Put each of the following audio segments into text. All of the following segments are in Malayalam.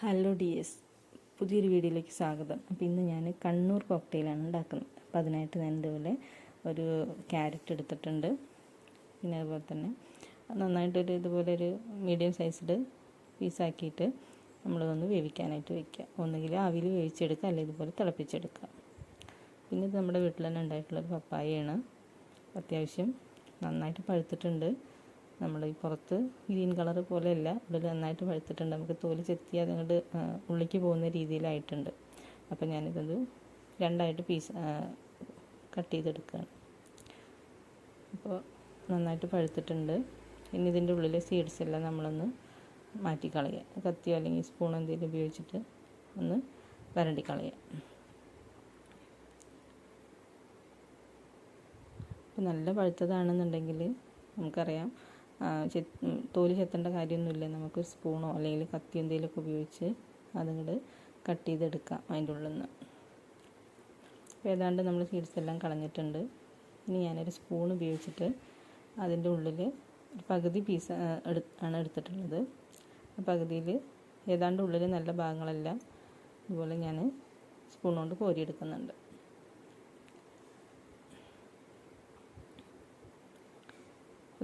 ഹലോ ഡി എസ് പുതിയൊരു വീഡിയോയിലേക്ക് സ്വാഗതം. അപ്പോൾ ഇന്ന് ഞാൻ കണ്ണൂർ കോക്ടെയിലാണ് ഉണ്ടാക്കുന്നത്. അപ്പോൾ അതിനായിട്ട് ഞാൻ ഇതുപോലെ ഒരു ക്യാരറ്റ് എടുത്തിട്ടുണ്ട്. പിന്നെ അതുപോലെ തന്നെ നന്നായിട്ടൊരു ഇതുപോലെ ഒരു മീഡിയം സൈസിൽ പീസാക്കിയിട്ട് നമ്മളതൊന്ന് വേവിക്കാനായിട്ട് വെക്കുക. ഒന്നുകിൽ ആവിയിൽ വേവിച്ചെടുക്കുക അല്ലെങ്കിൽ ഇതുപോലെ തിളപ്പിച്ചെടുക്കുക. പിന്നെ ഇത് നമ്മുടെ വീട്ടിൽ തന്നെ ഉണ്ടായിട്ടുള്ളൊരു പപ്പായയാണ്. അത്യാവശ്യം നന്നായിട്ട് പഴുത്തിട്ടുണ്ട്. നമ്മൾ ഈ പുറത്ത് ഗ്രീൻ കളർ പോലെയല്ല. ഉള്ളിൽ നന്നായിട്ട് പഴുത്തിട്ടുണ്ട്. നമുക്ക് തോൽ ചെത്തി അതങ്ങോട്ട് ഉള്ളിലേക്ക് പോകുന്ന രീതിയിലായിട്ടുണ്ട്. അപ്പോൾ ഞാനിതൊന്ന് രണ്ടായിട്ട് പീസ് കട്ട് ചെയ്തെടുക്കുകയാണ് അപ്പോൾ നന്നായിട്ട് പഴുത്തിട്ടുണ്ട്. ഇനി ഇതിന്റെ ഉള്ളിലെ സീഡ്സ് എല്ലാം നമ്മളൊന്ന് മാറ്റിക്കളയുക കത്തിയോ അല്ലെങ്കിൽ സ്പൂൺ എന്തെങ്കിലും ഉപയോഗിച്ചിട്ട് ഒന്ന് വരണ്ടി കളയുക ഇപ്പോൾ നല്ല പഴുത്തതാണെന്നുണ്ടെങ്കിൽ നമുക്കറിയാം തോൽ ചെത്തേണ്ട കാര്യമൊന്നുമില്ല. നമുക്ക് സ്പൂണോ അല്ലെങ്കിൽ കത്തി എന്തെങ്കിലുമൊക്കെ ഉപയോഗിച്ച് അതുകൊണ്ട് കട്ട് ചെയ്തെടുക്കാം അതിന്റെ ഉള്ളിൽ നിന്ന്. അപ്പോൾ ഏതാണ്ട് നമ്മൾ സീഡ്സ് എല്ലാം കളഞ്ഞിട്ടുണ്ട്. ഇനി ഞാനൊരു സ്പൂൺ ഉപയോഗിച്ചിട്ട് അതിന്റെ ഉള്ളിൽ ഒരു പകുതി പീസ് ആണ് എടുത്തിട്ടുള്ളത്. ആ പകുതിയിൽ ഏതാണ്ട് ഉള്ളിൽ നല്ല ഭാഗങ്ങളെല്ലാം ഇതുപോലെ ഞാൻ സ്പൂൺ കൊണ്ട് കോരിയെടുക്കുന്നുണ്ട്.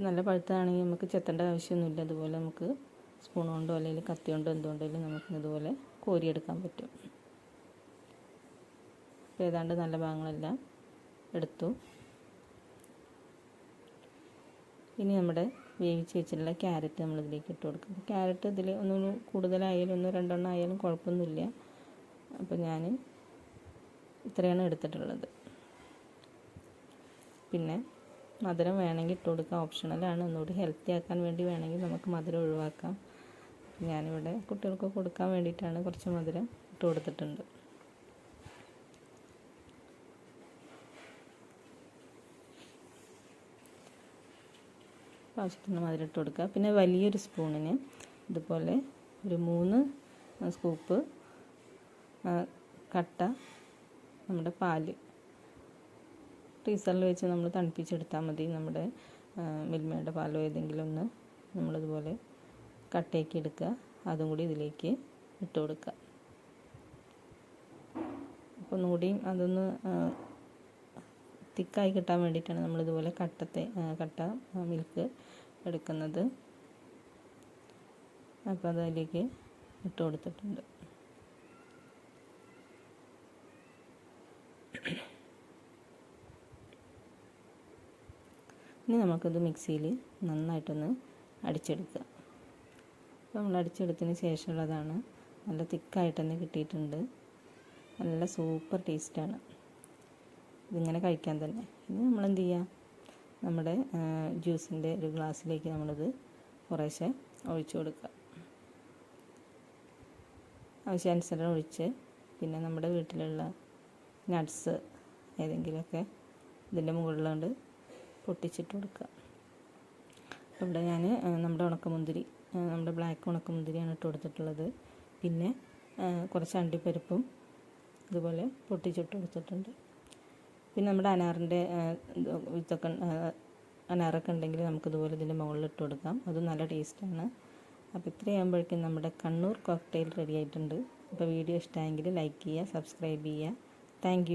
നല്ല പഴുത്തതാണെങ്കിൽ നമുക്ക് ചെത്തേണ്ട ആവശ്യമൊന്നുമില്ല. അതുപോലെ നമുക്ക് സ്പൂൺ കൊണ്ടോ അല്ലെങ്കിൽ കത്തി കൊണ്ടോ എന്തുകൊണ്ടെങ്കിലും നമുക്ക് ഇതുപോലെ കോരിയെടുക്കാൻ പറ്റും. അപ്പോൾ ഏതാണ്ട് നല്ല ഭാഗങ്ങളെല്ലാം എടുത്തു. ഇനി നമ്മുടെ വേവിച്ച് വെച്ചിട്ടുള്ള ക്യാരറ്റ് നമ്മൾ ഇതിലേക്ക് ഇട്ട് കൊടുക്കും ക്യാരറ്റ് ഇതിൽ ഒന്നും കൂടുതലായാലും ഒന്നോ രണ്ടെണ്ണം ആയാലും കുഴപ്പമൊന്നുമില്ല. അപ്പോൾ ഞാൻ ഇത്രയാണ് എടുത്തിട്ടുള്ളത്. പിന്നെ മധുരം വേണമെങ്കിൽ ഇട്ട് കൊടുക്കാം. ഓപ്ഷണലാണ് ഒന്നുകൂടി ഹെൽത്തി ആക്കാൻ വേണ്ടി വേണമെങ്കിൽ നമുക്ക് മധുരം ഒഴിവാക്കാം. ഞാനിവിടെ കുട്ടികൾക്ക് കൊടുക്കാൻ വേണ്ടിയിട്ടാണ് കുറച്ച് മധുരം ഇട്ട് കൊടുത്തിട്ടുണ്ട്. ആവശ്യത്തിന് മധുരം ഇട്ട് കൊടുക്കുക പിന്നെ വലിയൊരു സ്പൂണിന് ഇതുപോലെ ഒരു മൂന്ന് സ്കൂപ്പ് കട്ട നമ്മുടെ പാൽ ഫ്രീസറിൽ വെച്ച് നമ്മൾ തണുപ്പിച്ചെടുത്താൽ മതി. നമ്മുടെ മിൽമയുടെ പാലോ ഏതെങ്കിലും ഒന്ന് നമ്മളിതുപോലെ കട്ടയാക്കി എടുക്കുക. അതും കൂടി ഇതിലേക്ക് ഇട്ട് കൊടുക്കുക. അപ്പോൾ ഒന്നുകൂടിയും അതൊന്ന് തിക്കായി കിട്ടാൻ വേണ്ടിയിട്ടാണ് നമ്മളിതുപോലെ കട്ടത്തെ കട്ട മിൽക്ക് എടുക്കുന്നത്. അപ്പോൾ അതിലേക്ക് ഇട്ട് കൊടുത്തിട്ടുണ്ട്. ഇനി നമുക്കത് മിക്സിയിൽ നന്നായിട്ടൊന്ന് അടിച്ചെടുക്കുക. അപ്പോൾ നമ്മൾ അടിച്ചെടുത്തതിന് ശേഷമുള്ളതാണ്. നല്ല തിക്കായിട്ടൊന്ന് കിട്ടിയിട്ടുണ്ട്. നല്ല സൂപ്പർ ടേസ്റ്റാണ്. ഇതിങ്ങനെ കഴിക്കാൻ തന്നെ. ഇനി നമ്മൾ എന്ത് ചെയ്യുക നമ്മുടെ ജ്യൂസിന്റെ ഒരു ഗ്ലാസ്സിലേക്ക് നമ്മളിത് കുറേശ്ശെ ഒഴിച്ചു കൊടുക്കുക. ആവശ്യാനുസരണം ഒഴിച്ച് പിന്നെ നമ്മുടെ വീട്ടിലുള്ള നട്ട്സ് ഏതെങ്കിലുമൊക്കെ ഇതിന്റെ മുകളിലുണ്ട്. പൊട്ടിച്ചിട്ട് കൊടുക്കുക ഇവിടെ ഞാൻ നമ്മുടെ ഉണക്കമുന്തിരി നമ്മുടെ ബ്ലാക്ക് ഉണക്കമുന്തിരിയാണ് ഇട്ട് കൊടുത്തിട്ടുള്ളത്. പിന്നെ കുറച്ച് അണ്ടിപ്പരിപ്പും ഇതുപോലെ പൊട്ടിച്ചിട്ട് കൊടുത്തിട്ടുണ്ട്. പിന്നെ നമ്മുടെ അനാറിന്റെ ഇതൊക്കെ അനാറൊക്കെ ഉണ്ടെങ്കിൽ നമുക്കിതുപോലെ ഇതിന്റെ മുകളിൽ ഇട്ട് കൊടുക്കാം. അത് നല്ല ടേസ്റ്റാണ് അപ്പോൾ ഇത്രയാകുമ്പോഴേക്കും നമ്മുടെ കണ്ണൂർ കോക്ടെയിൽ റെഡി ആയിട്ടുണ്ട്. അപ്പോൾ വീഡിയോ ഇഷ്ടമായെങ്കിൽ ലൈക്ക് ചെയ്യുക സബ്സ്ക്രൈബ് ചെയ്യുക. താങ്ക്